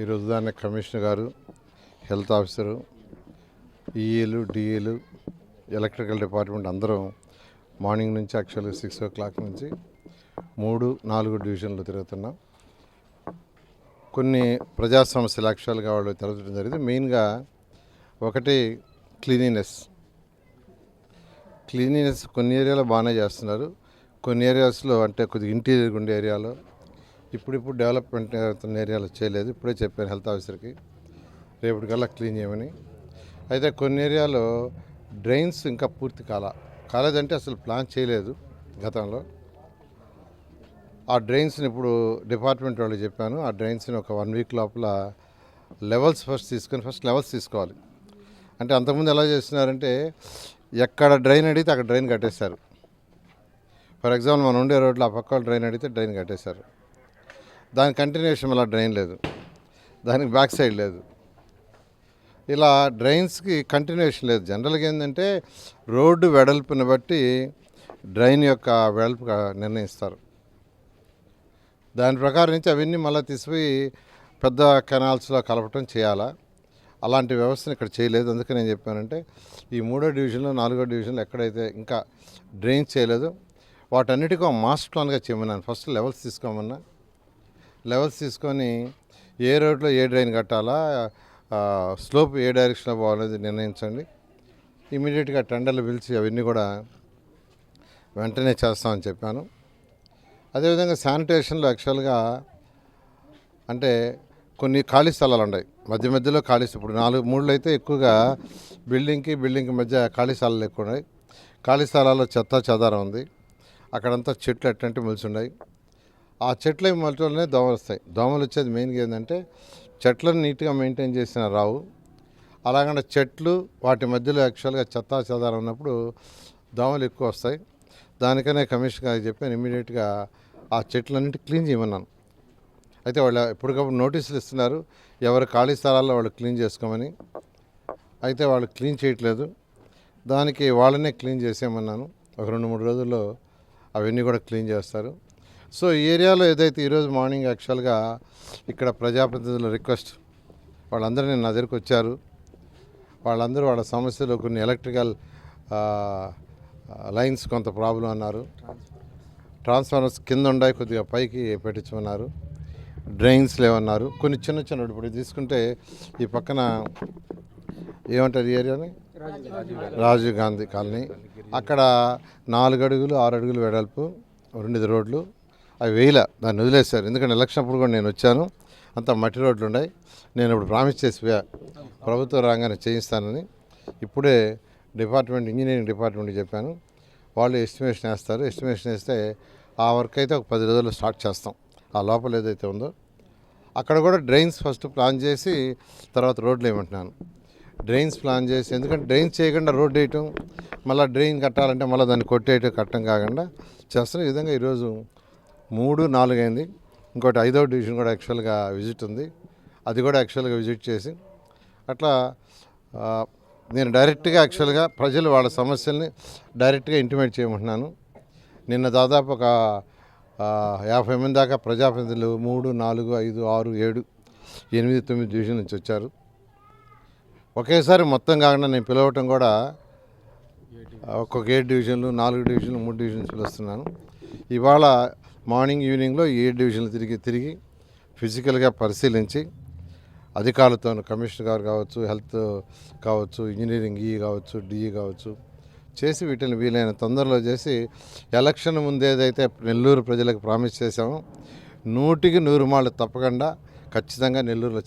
ఈరోజు దాన్ని కమిషనర్ గారు హెల్త్ ఆఫీసరు ఈఏలు డిఏలు ఎలక్ట్రికల్ డిపార్ట్మెంట్ అందరం మార్నింగ్ నుంచి యాక్చువల్గా సిక్స్ ఓ క్లాక్ నుంచి మూడు నాలుగు డివిజన్లు తిరుగుతున్నాం. కొన్ని ప్రజా సమస్యలు యాక్చువల్గా వాళ్ళు తిరగడం జరిగింది. మెయిన్గా ఒకటి క్లీనినెస్. క్లీనినెస్ కొన్ని ఏరియాలో బాగానే చేస్తున్నారు. కొన్ని ఏరియాస్లో అంటే కొద్దిగా ఇంటీరియర్ ఉండే ఏరియాలో ఇప్పుడిప్పుడు డెవలప్మెంట్ అవుతున్న ఏరియాలో చేయలేదు. ఇప్పుడే చెప్పాను హెల్త్ ఆఫీసర్కి రేపటికల్లా క్లీన్ చేయమని. అయితే కొన్ని ఏరియాలో డ్రైన్స్ ఇంకా పూర్తి కాల కాలేదంటే అసలు ప్లాన్ చేయలేదు గతంలో. ఆ డ్రైన్స్ని ఇప్పుడు డిపార్ట్మెంట్ వాళ్ళు చెప్పాను ఆ డ్రైన్స్ని ఒక వన్ వీక్ లోపల లెవెల్స్ ఫస్ట్ తీసుకొని ఫస్ట్ లెవెల్స్ తీసుకోవాలి. అంటే అంతకుముందు ఎలా చేస్తున్నారంటే ఎక్కడ డ్రైన్ అడిగితే అక్కడ డ్రైన్ కట్టేశారు. ఫర్ ఎగ్జాంపుల్ మనం ఉండే రోడ్లో ఆ పక్క డ్రైన్ అడిగితే డ్రైన్ కట్టేశారు. దాని కంటిన్యూషన్ అలా డ్రైన్ లేదు. దానికి బ్యాక్ సైడ్ లేదు. ఇలా డ్రైన్స్కి కంటిన్యూషన్ లేదు. జనరల్గా ఏంటంటే రోడ్డు వెడల్పుని బట్టి డ్రైన్ యొక్క వెడల్పు నిర్ణయిస్తారు. దాని ప్రకారం నుంచి అవన్నీ మళ్ళీ తీసిపోయి పెద్ద కెనాల్స్లో కలపటం చేయాలా? అలాంటి వ్యవస్థను ఇక్కడ చేయలేదు. అందుకే నేను చెప్పానంటే ఈ మూడో డివిజన్లో నాలుగో డివిజన్లో ఎక్కడైతే ఇంకా డ్రైన్ చేయలేదు వాటన్నిటికీ మాస్టర్ ప్లాన్గా చేయమన్నాను. ఫస్ట్ లెవెల్స్ తీసుకోమన్నా. లెవెల్స్ తీసుకొని ఏ రోడ్లో ఏ డ్రైన్ కట్టాలా స్లోప్ ఏ డైరెక్షన్లో పోవాలనేది నిర్ణయించండి. ఇమీడియట్గా టెండర్లు పిలిచి అవన్నీ కూడా వెంటనే చేస్తామని చెప్పాను. అదేవిధంగా శానిటేషన్లో యాక్చువల్గా అంటే కొన్ని ఖాళీ స్థలాలు ఉన్నాయి. మధ్య మధ్యలో ఖాళీ ఇప్పుడు నాలుగు మూడులో అయితే ఎక్కువగా బిల్డింగ్కి బిల్డింగ్కి మధ్య ఖాళీ స్థలాలు ఎక్కువ ఉన్నాయి. ఖాళీ స్థలాల్లో చెత్త చెదారం ఉంది. అక్కడంతా చెట్లు ఎట్టంటే ఉన్నాయి. ఆ చెట్ల మలటలోనే దోమలు వస్తాయి. దోమలు వచ్చేది మెయిన్గా ఏంటంటే చెట్లను నీట్గా మెయింటైన్ చేసిన రావు. అలాగంటే చెట్లు వాటి మధ్యలో యాక్చువల్గా చెత్తా చెదారం ఉన్నప్పుడు దోమలు ఎక్కువ వస్తాయి. దానికనే కమిషన్ గారికి చెప్పాను ఇమీడియట్గా ఆ చెట్లన్నింటి క్లీన్ చేయమన్నాను. అయితే వాళ్ళు ఎప్పటికప్పుడు నోటీసులు ఇస్తున్నారు ఎవరు ఖాళీ స్థలాల్లో వాళ్ళు క్లీన్ చేసుకోమని. అయితే వాళ్ళు క్లీన్ చేయట్లేదు. దానికి వాళ్ళనే క్లీన్ చేసేయమన్నాను. ఒక రెండు మూడు రోజుల్లో అవన్నీ కూడా క్లీన్ చేస్తారు. సో ఈ ఏరియాలో ఏదైతే ఈరోజు మార్నింగ్ యాక్చువల్గా ఇక్కడ ప్రజాప్రతినిధుల రిక్వెస్ట్ వాళ్ళందరూ నేను నా దగ్గరికి వచ్చారు. వాళ్ళందరూ వాళ్ళ సమస్యలు కొన్ని ఎలక్ట్రికల్ లైన్స్ కొంత ప్రాబ్లం అన్నారు. ట్రాన్స్ఫార్మర్స్ కింద ఉండాయి కొద్దిగా పైకి పెట్టించమన్నారు. డ్రైన్స్ లేవన్నారు. కొన్ని చిన్న చిన్న ఇప్పుడు తీసుకుంటే ఈ పక్కన ఏమంటారు ఈ ఏరియాని? రాజీవ్ గాంధీ కాలనీ. అక్కడ నాలుగు అడుగులు ఆరు అడుగులు వెడల్పు రెండు రోడ్లు. అవి వేయలే దాన్ని వదిలేశారు. ఎందుకంటే ఎలక్షన్ అప్పుడు కూడా నేను వచ్చాను. అంత మట్టి రోడ్లు ఉన్నాయి. నేను ఇప్పుడు ప్రామిస్ చేసి ప్రభుత్వ రంగాన్ని చేయిస్తానని ఇప్పుడే డిపార్ట్మెంట్ ఇంజనీరింగ్ డిపార్ట్మెంట్కి చెప్పాను. వాళ్ళు ఎస్టిమేషన్ వేస్తారు. ఎస్టిమేషన్ వేస్తే ఆ వర్క్ అయితే ఒక పది రోజుల్లో స్టార్ట్ చేస్తాం. ఆ లోపల ఏదైతే ఉందో. అక్కడ కూడా డ్రైన్స్ ఫస్ట్ ప్లాన్ చేసి తర్వాత రోడ్లు ఏమంటున్నాను డ్రైన్స్ ప్లాన్ చేసి ఎందుకంటే డ్రైన్స్ చేయకుండా రోడ్ వేయటం మళ్ళీ డ్రైన్ కట్టాలంటే మళ్ళీ దాన్ని కొట్టేయటం కట్టడం కాకుండా చేస్తున్న విధంగా ఈరోజు మూడు నాలుగు అయింది ఇంకోటి ఐదవ డివిజన్ కూడా యాక్చువల్గా విజిట్ ఉంది. అది కూడా యాక్చువల్గా విజిట్ చేసి అట్లా నేను డైరెక్ట్గా యాక్చువల్గా ప్రజలు వాళ్ళ సమస్యల్ని డైరెక్ట్గా ఇంటిమేట్ చేయమంటున్నాను. నిన్న దాదాపు ఒక యాభై మంది దాకా ప్రజాప్రతినిధులు మూడు నాలుగు ఐదు ఆరు ఏడు ఎనిమిది తొమ్మిది డివిజన్ నుంచి వచ్చారు. ఒకేసారి మొత్తం కాకుండా నేను పిలవటం కూడా ఒక్కొక్క ఏడు డివిజన్లు నాలుగు డివిజన్లు మూడు డివిజన్స్ పిలుస్తున్నాను ఇవాళ మార్నింగ్ ఈవినింగ్లో ఏ డివిజన్లు తిరిగి తిరిగి ఫిజికల్గా పరిశీలించి అధికారులతో కమిషనర్ గారు కావచ్చు హెల్త్ కావచ్చు ఇంజనీరింగ్ ఈ కావచ్చు డిఈ కావచ్చు చేసి వీటిని వీలైన తొందరలో చేసి ఎలక్షన్ ముందేదైతే నెల్లూరు ప్రజలకు ప్రామిస్ చేశామో నూటికి నూరు మాళ్ళు తప్పకుండా ఖచ్చితంగా నెల్లూరులో